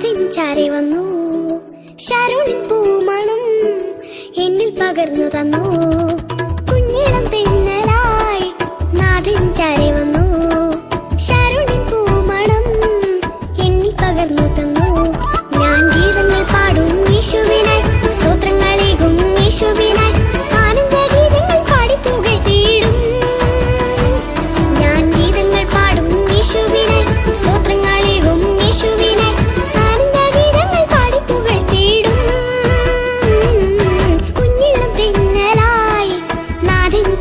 അതിൻ ചാരി വന്നു. ശരുണിൻ പൂമണം എന്നിൽ പകർന്നു തന്നു. കുഞ്ഞിളം തിന്നലായി നാഥിൻ ചാരി വന്നു. ശരുണിൻ പൂമണം എന്നിൽ പകർന്നു തന്നു. ഞാൻ ഗീതങ്ങൾ പാടും യേശുവിനായി സ്തോത്രങ്ങളേകും യേശുവിൻ